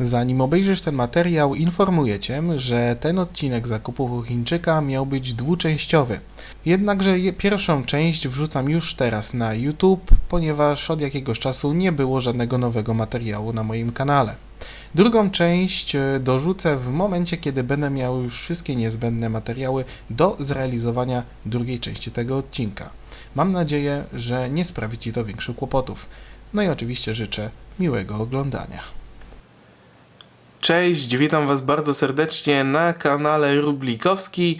Zanim obejrzysz ten materiał, informuję Cię, że ten odcinek zakupów u Chińczyka miał być dwuczęściowy. Jednakże je- pierwszą część wrzucam już teraz na YouTube, ponieważ od jakiegoś czasu nie było żadnego nowego materiału na moim kanale. Drugą część e, dorzucę w momencie, kiedy będę miał już wszystkie niezbędne materiały do zrealizowania drugiej części tego odcinka. Mam nadzieję, że nie sprawi Ci to większych kłopotów. No i oczywiście życzę miłego oglądania. Cześć, witam Was bardzo serdecznie na kanale Rublikowski.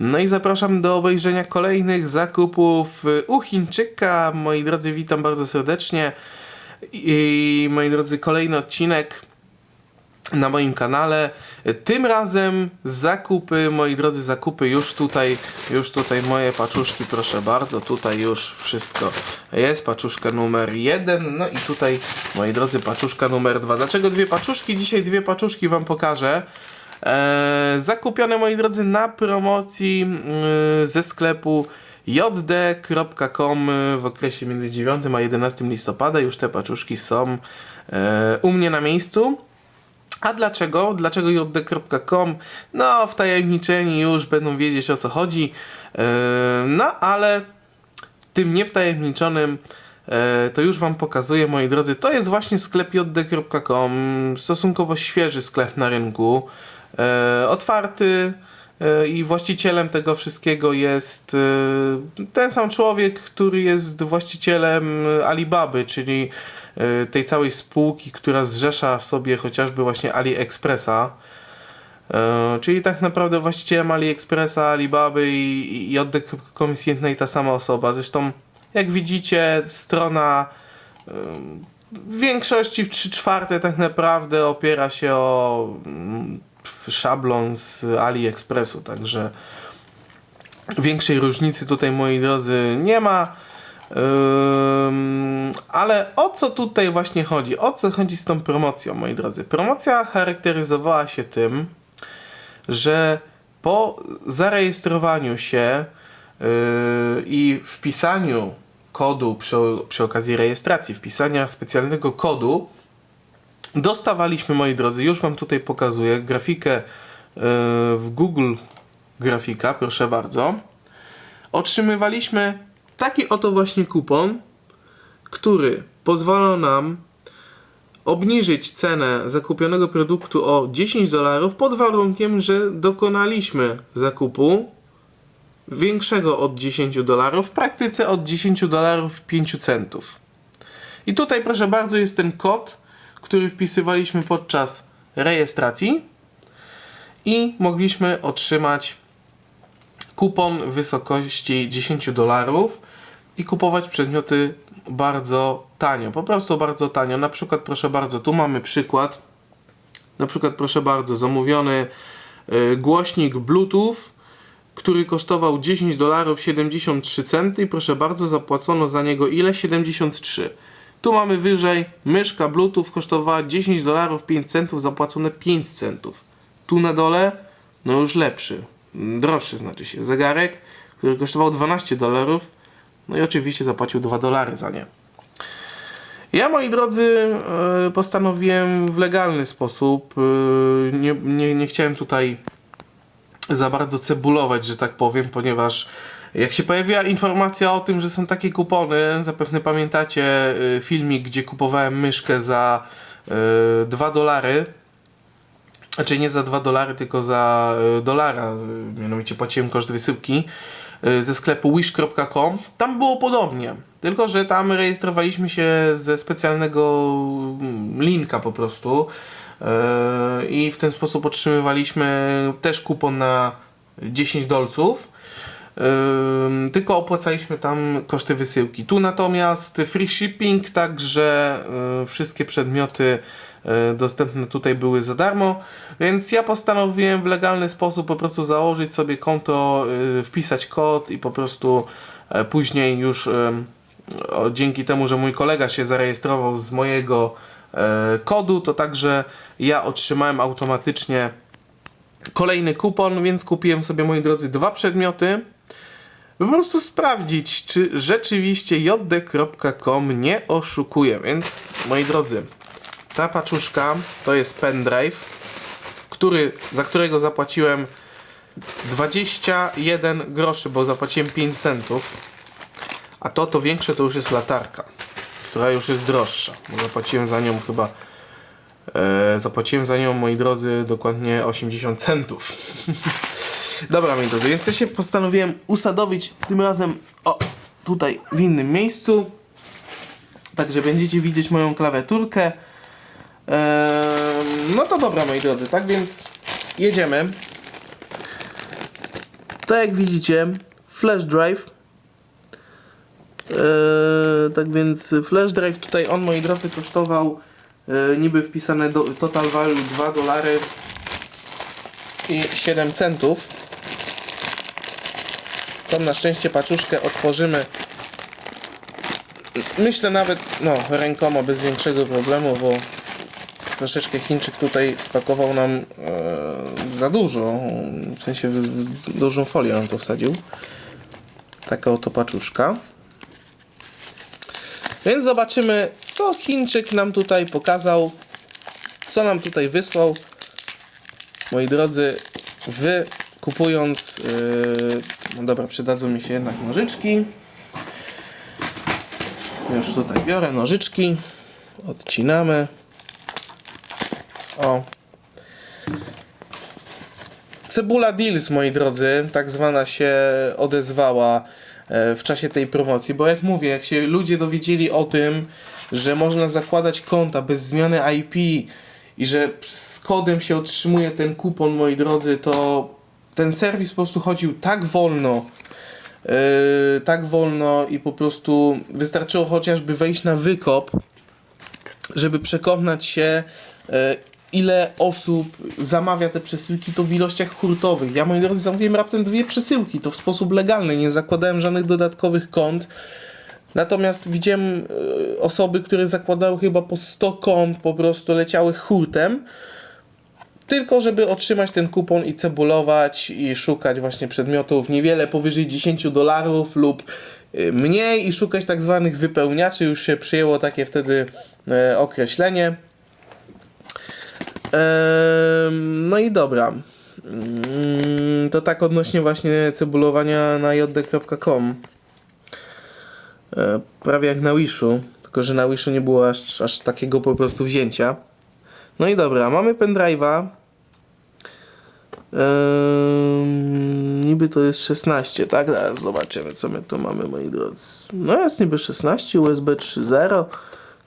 No i zapraszam do obejrzenia kolejnych zakupów u Chińczyka. Moi drodzy, witam bardzo serdecznie. I moi drodzy, kolejny odcinek na moim kanale. Tym razem zakupy, moi drodzy, zakupy już tutaj, już tutaj moje paczuszki, proszę bardzo, tutaj już wszystko jest. Paczuszka numer jeden, no i tutaj, moi drodzy, paczuszka numer dwa. Dlaczego dwie paczuszki? Dzisiaj dwie paczuszki Wam pokażę. Eee, zakupione, moi drodzy, na promocji yy, ze sklepu jd.com w okresie między 9 a 11 listopada. Już te paczuszki są e, u mnie na miejscu. A dlaczego? Dlaczego jd.com? No, wtajemniczeni już będą wiedzieć o co chodzi. Yy, No, ale tym niewtajemniczonym e, to już Wam pokazuję, moi drodzy. To jest właśnie sklep jd.com. Stosunkowo świeży sklep na rynku. E, Otwarty e, i właścicielem tego wszystkiego jest e, ten sam człowiek, który jest właścicielem Alibaby, czyli e, tej całej spółki, która zrzesza w sobie chociażby właśnie AliExpressa. E, czyli tak naprawdę właścicielem AliExpressa, Alibaby i, i jedna i ta sama osoba. Zresztą, jak widzicie, strona e, w większości w 3 czwarte tak naprawdę opiera się o mm, szablon z AliExpressu, także większej różnicy tutaj, moi drodzy, nie ma. Ym, ale o co tutaj właśnie chodzi? O co chodzi z tą promocją, moi drodzy? Promocja charakteryzowała się tym, że po zarejestrowaniu się yy, i wpisaniu kodu przy, przy okazji rejestracji, wpisania specjalnego kodu, dostawaliśmy, moi drodzy, już Wam tutaj pokazuję grafikę yy, w Google Grafika, proszę bardzo. Otrzymywaliśmy taki oto właśnie kupon, który pozwala nam obniżyć cenę zakupionego produktu o 10 dolarów pod warunkiem, że dokonaliśmy zakupu większego od 10 dolarów, w praktyce od 10 dolarów 5 centów. I tutaj proszę bardzo jest ten kod, który wpisywaliśmy podczas rejestracji i mogliśmy otrzymać kupon w wysokości 10 dolarów i kupować przedmioty bardzo tanio, po prostu bardzo tanio. Na przykład, proszę bardzo, tu mamy przykład. Na przykład, proszę bardzo, zamówiony y, głośnik Bluetooth, który kosztował 10 dolarów 73 centy i proszę bardzo, zapłacono za niego ile? 73. Tu mamy wyżej, myszka Bluetooth kosztowała 10 dolarów 5 centów, zapłacone 5 centów. Tu na dole, no już lepszy, droższy znaczy się, zegarek, który kosztował 12 dolarów, no i oczywiście zapłacił 2 dolary za nie. Ja, moi drodzy, e, postanowiłem w legalny sposób, e, nie, nie, nie chciałem tutaj za bardzo cebulować, że tak powiem, ponieważ jak się pojawiła informacja o tym, że są takie kupony, zapewne pamiętacie y, filmik, gdzie kupowałem myszkę za y, 2 dolary, znaczy nie za 2 dolary, tylko za y, dolara, y, mianowicie płaciłem koszt wysyłki y, ze sklepu wish.com. Tam było podobnie, tylko że tam rejestrowaliśmy się ze specjalnego mm, linka po prostu y, i w ten sposób otrzymywaliśmy też kupon na 10 dolców. Tylko opłacaliśmy tam koszty wysyłki. Tu natomiast free shipping, także y, wszystkie przedmioty y, dostępne tutaj były za darmo, więc ja postanowiłem w legalny sposób po prostu założyć sobie konto, y, wpisać kod i po prostu y, później już dzięki temu, że mój kolega się zarejestrował z mojego y, kodu, to także ja otrzymałem automatycznie kolejny kupon, więc kupiłem sobie, moi drodzy, dwa przedmioty by po prostu sprawdzić, czy rzeczywiście jd.com nie oszukuje. Więc, moi drodzy, ta paczuszka to jest pendrive, który, za którego zapłaciłem 21 groszy, bo zapłaciłem 5 centów. A to, to większe to już jest latarka, która już jest droższa. Bo zapłaciłem za nią chyba. E, zapłaciłem za nią, moi drodzy, dokładnie 80 centów. Dobra, moi drodzy, więc ja się postanowiłem usadowić tym razem o tutaj w innym miejscu. Także będziecie widzieć moją klawiaturkę. Ehm, no to dobra, moi drodzy, tak więc jedziemy. Tak jak widzicie, flash drive. Eee, tak więc flash drive tutaj on, moi drodzy, kosztował e, niby wpisane do, total value 2 dolary i 7 centów. Tą na szczęście paczuszkę otworzymy myślę nawet no, rękoma bez większego problemu, bo troszeczkę Chińczyk tutaj spakował nam e, za dużo, w sensie w, w dużą folię nam to wsadził. Taka oto paczuszka. Więc zobaczymy, co Chińczyk nam tutaj pokazał, co nam tutaj wysłał. Moi drodzy, wy kupując, yy, no dobra, przydadzą mi się jednak nożyczki. Już tutaj biorę nożyczki, odcinamy. O. Cebula Deals, moi drodzy, tak zwana się odezwała e, w czasie tej promocji, bo jak mówię, jak się ludzie dowiedzieli o tym, że można zakładać konta bez zmiany IP i że z kodem się otrzymuje ten kupon, moi drodzy, to ten serwis po prostu chodził tak wolno, Yy, tak wolno i po prostu wystarczyło chociażby wejść na wykop, żeby przekonać się, yy, ile osób zamawia te przesyłki, to w ilościach hurtowych. Ja, moi drodzy, zamówiłem raptem dwie przesyłki, to w sposób legalny, nie zakładałem żadnych dodatkowych kont. Natomiast widziałem yy, osoby, które zakładały chyba po 100 kont, po prostu leciały hurtem tylko żeby otrzymać ten kupon i cebulować i szukać właśnie przedmiotów niewiele powyżej 10 dolarów lub y, mniej i szukać tak zwanych wypełniaczy. Już się przyjęło takie wtedy e, określenie. No i dobra. Mm, To tak odnośnie właśnie cebulowania na jd.com. E, Prawie jak na Wishu, tylko że na Wishu nie było aż, aż takiego po prostu wzięcia. No i dobra, mamy pendrive'a. Niby to jest 16, tak? Zaraz zobaczymy, co my tu mamy, moi drodzy. No jest niby 16, USB 3.0.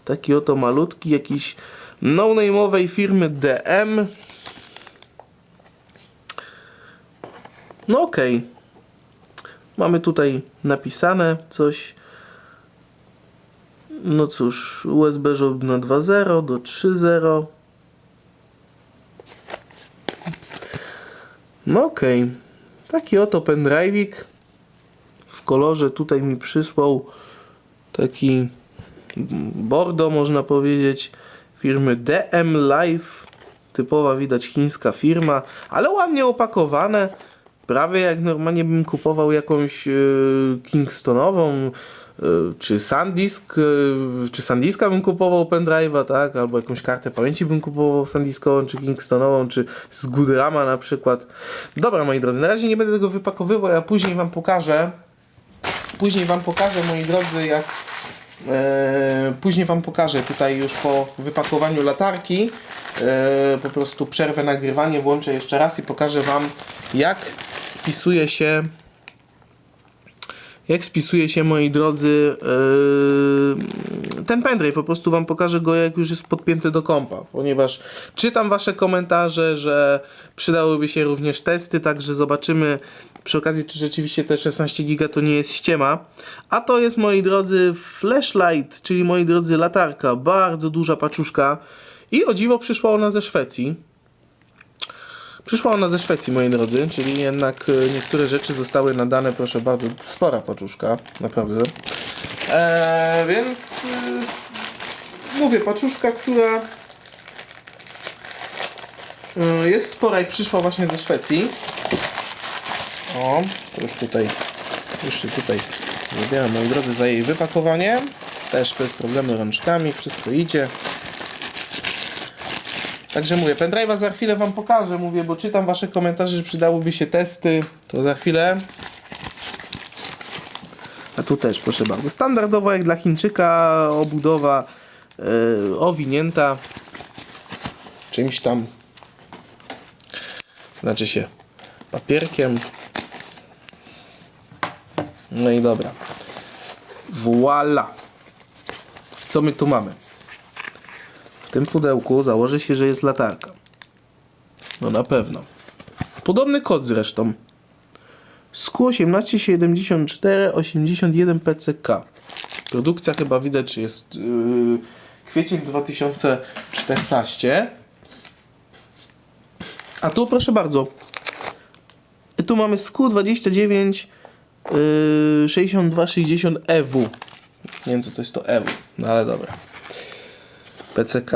Taki oto malutki, jakiś no-name'owej firmy DM. No okej. Mamy tutaj napisane coś. No cóż, USB żeby na 2.0 do 3.0. No okej. Taki oto pendrive'ik. W kolorze tutaj mi przysłał taki bordo można powiedzieć firmy DM Life. Typowa widać chińska firma, ale ładnie opakowane. Prawie jak normalnie bym kupował jakąś e, Kingstonową e, czy Sandisk, e, czy Sandiska bym kupował pendrive'a, tak? Albo jakąś kartę pamięci bym kupował Sandiskową, czy Kingstonową, czy z Goodrama na przykład. Dobra, moi drodzy, na razie nie będę tego wypakowywał, ja później wam pokażę. Później wam pokażę, moi drodzy, jak później wam pokażę tutaj już po wypakowaniu latarki. Po prostu przerwę nagrywanie, włączę jeszcze raz i pokażę wam jak spisuje się jak spisuje się, moi drodzy, yy, ten pendrive. Po prostu wam pokażę go, jak już jest podpięty do kompa, ponieważ czytam wasze komentarze, że przydałyby się również testy, także zobaczymy przy okazji, czy rzeczywiście te 16 giga to nie jest ściema. A to jest, moi drodzy, flashlight, czyli, moi drodzy, latarka. Bardzo duża paczuszka. I o dziwo przyszła ona ze Szwecji. Przyszła ona ze Szwecji, moi drodzy, czyli jednak e, niektóre rzeczy zostały nadane, proszę bardzo, spora paczuszka, naprawdę. Eee, więc e, mówię, paczuszka, która e, jest spora i przyszła właśnie ze Szwecji. O, już tutaj, już tutaj zabieram, moi drodzy, za jej wypakowanie. Też bez problemu rączkami, wszystko idzie. Także mówię, pendrive'a za chwilę wam pokażę, mówię, bo czytam wasze komentarze, że przydałyby się testy, to za chwilę. A tu też, proszę bardzo. Standardowo jak dla Chińczyka obudowa yy, owinięta czymś tam, znaczy się papierkiem. No i dobra. Voila! Co my tu mamy? W tym pudełku założy się, że jest latarka. No na pewno. Podobny kod zresztą. SKU 1874 81 PCK. Produkcja chyba widać, jest yy, kwiecień 2014. A tu proszę bardzo. Tu mamy SKU 29 yy, 62 60 EW. Nie wiem co to jest to EW, no ale dobra. PCK.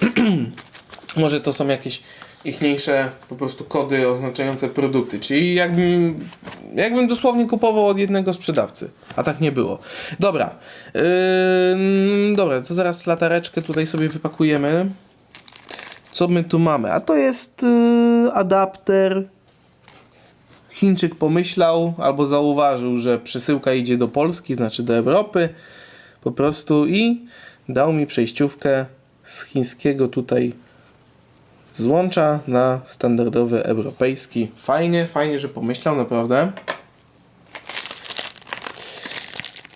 Może to są jakieś ichniejsze po prostu kody oznaczające produkty. Czyli jakbym, jakbym dosłownie kupował od jednego sprzedawcy. A tak nie było. Dobra. Yy, dobra, to zaraz latareczkę tutaj sobie wypakujemy. Co my tu mamy? A to jest yy, adapter. Chińczyk pomyślał albo zauważył, że przesyłka idzie do Polski, znaczy do Europy po prostu i dał mi przejściówkę z chińskiego tutaj złącza na standardowy europejski. Fajnie, fajnie, że pomyślał, naprawdę.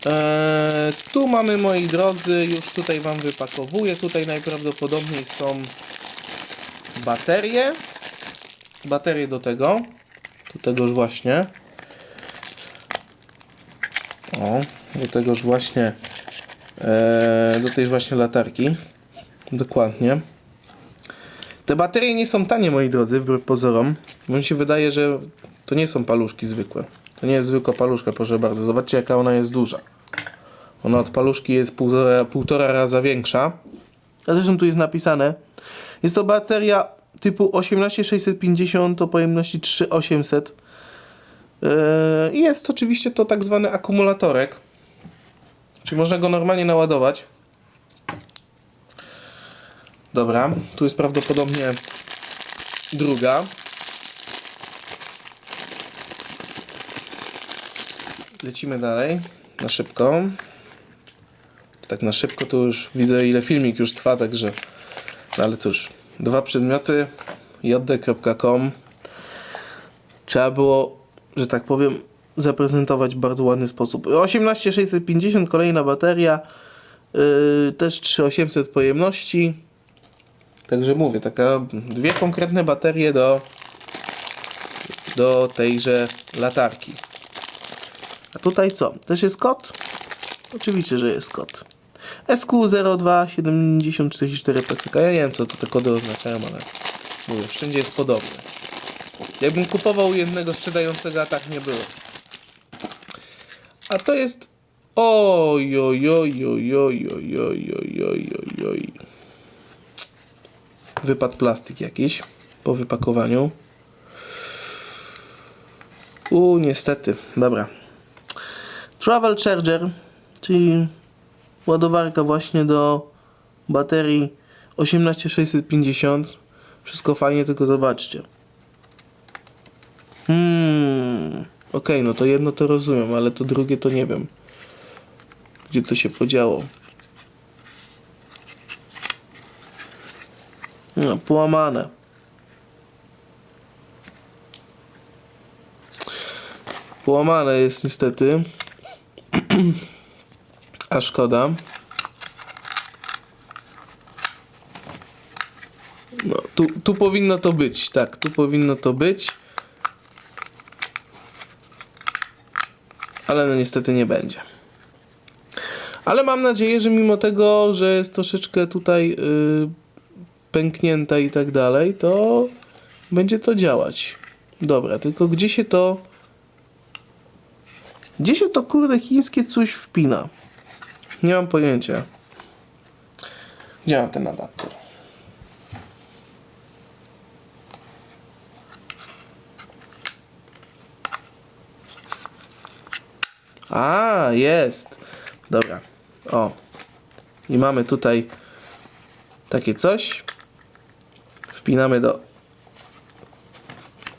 Eee, tu mamy, moi drodzy, już tutaj Wam wypakowuję. Tutaj najprawdopodobniej są baterie. Baterie do tego. Do tegoż właśnie. O, do tegoż właśnie. Eee, do tejż właśnie latarki. Dokładnie. Te baterie nie są tanie, moi drodzy, wbrew pozorom. Bo mi się wydaje, że to nie są paluszki zwykłe. To nie jest zwykła paluszka, proszę bardzo. Zobaczcie, jaka ona jest duża. Ona od paluszki jest półtora, półtora raza większa. A zresztą tu jest napisane. Jest to bateria typu 18650 o pojemności 3800. Yy, I jest oczywiście to tak zwany akumulatorek. Czyli można go normalnie naładować. Dobra, tu jest prawdopodobnie druga. Lecimy dalej, na szybko. Tak na szybko to już widzę ile filmik już trwa, także... No ale cóż, dwa przedmioty, jd.com. Trzeba było, że tak powiem, zaprezentować w bardzo ładny sposób. 18650, kolejna bateria, yy, też 3800 pojemności. Także mówię, taka dwie konkretne baterie do, do tejże latarki. A tutaj co? Też jest kod? Oczywiście, że jest kod. SQ027044 PCK. Ja nie wiem, co to te kody oznaczają, ale mówię, wszędzie jest podobne. Jakbym kupował jednego sprzedającego, a tak nie było. A to jest... Oj, oj, oj, oj, oj, oj, oj, oj, plastik jakiś po wypakowaniu. U, niestety. Dobra. Travel Charger, czyli ładowarka właśnie do baterii 18650. Wszystko fajnie, tylko zobaczcie. Hmm. Okej, no to jedno to rozumiem, ale to drugie to nie wiem. Gdzie to się podziało? No, połamane. Połamane jest niestety. A szkoda. No, tu, tu powinno to być, tak, tu powinno to być. Ale no niestety nie będzie. Ale mam nadzieję, że mimo tego, że jest troszeczkę tutaj yy, pęknięta i tak dalej, to będzie to działać. Dobra, tylko gdzie się to... Gdzie się to kurde chińskie coś wpina? Nie mam pojęcia. Gdzie mam ten adapter? A, jest. Dobra. O. I mamy tutaj takie coś. Wpinamy do.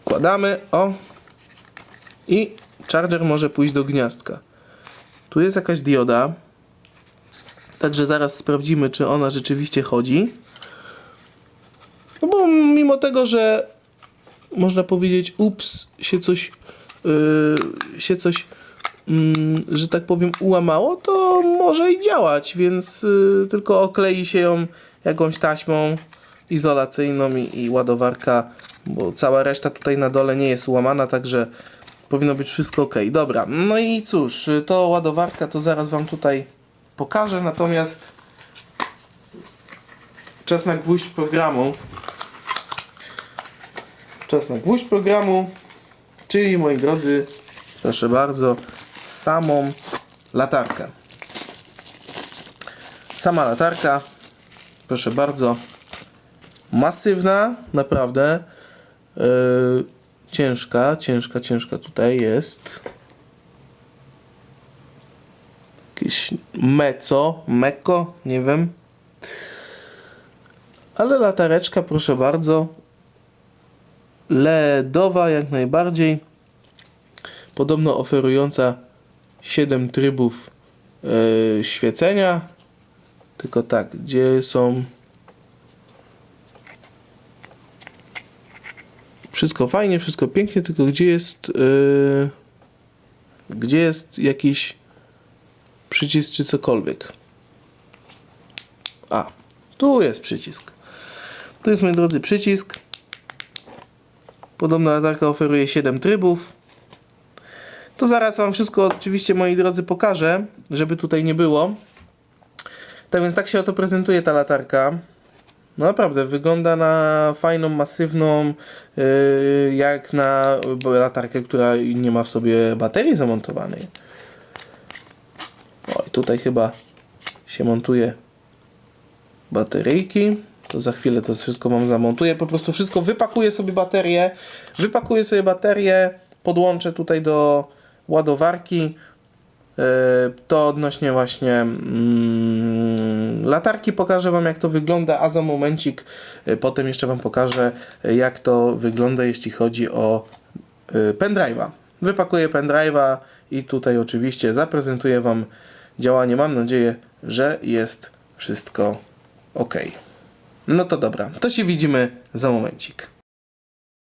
Wkładamy, o. I charger może pójść do gniazdka. Tu jest jakaś dioda. Także zaraz sprawdzimy, czy ona rzeczywiście chodzi. No bo mimo tego, że można powiedzieć, ups, się coś, yy, się coś, że tak powiem, ułamało, to może i działać, więc yy, tylko oklei się ją jakąś taśmą izolacyjną i, i ładowarka, bo cała reszta tutaj na dole nie jest ułamana, także powinno być wszystko ok. Dobra, no i cóż, y, to ładowarka to zaraz Wam tutaj pokażę, natomiast czas na gwóźdź programu. Czas na gwóźdź programu, czyli moi drodzy, proszę bardzo, samą latarkę. Sama latarka, proszę bardzo, masywna, naprawdę. Yy, ciężka, ciężka, ciężka tutaj jest. Jakieś meco, meko, nie wiem. Ale latareczka, proszę bardzo, LEDowa jak najbardziej. Podobno oferująca 7 trybów yy, świecenia. Tylko tak, gdzie są. Wszystko fajnie, wszystko pięknie, tylko gdzie jest. Yy, gdzie jest jakiś przycisk czy cokolwiek? A, tu jest przycisk. Tu jest, moi drodzy, przycisk. Podobno latarka oferuje 7 trybów. To zaraz Wam wszystko oczywiście, moi drodzy, pokażę, żeby tutaj nie było. Tak więc tak się oto prezentuje ta latarka. No naprawdę, wygląda na fajną, masywną, yy, jak na latarkę, która nie ma w sobie baterii zamontowanej. O, i tutaj chyba się montuje bateryjki. To za chwilę to wszystko Wam zamontuję. Po prostu wszystko wypakuję sobie baterię. Wypakuję sobie baterię, podłączę tutaj do ładowarki. Yy, To odnośnie właśnie mm, latarki pokażę Wam jak to wygląda, a za momencik yy, potem jeszcze Wam pokażę jak to wygląda jeśli chodzi o yy, pendrive'a. Wypakuję pendrive'a i tutaj oczywiście zaprezentuję Wam działanie. Mam nadzieję, że jest wszystko ok. No to dobra, to się widzimy za momencik.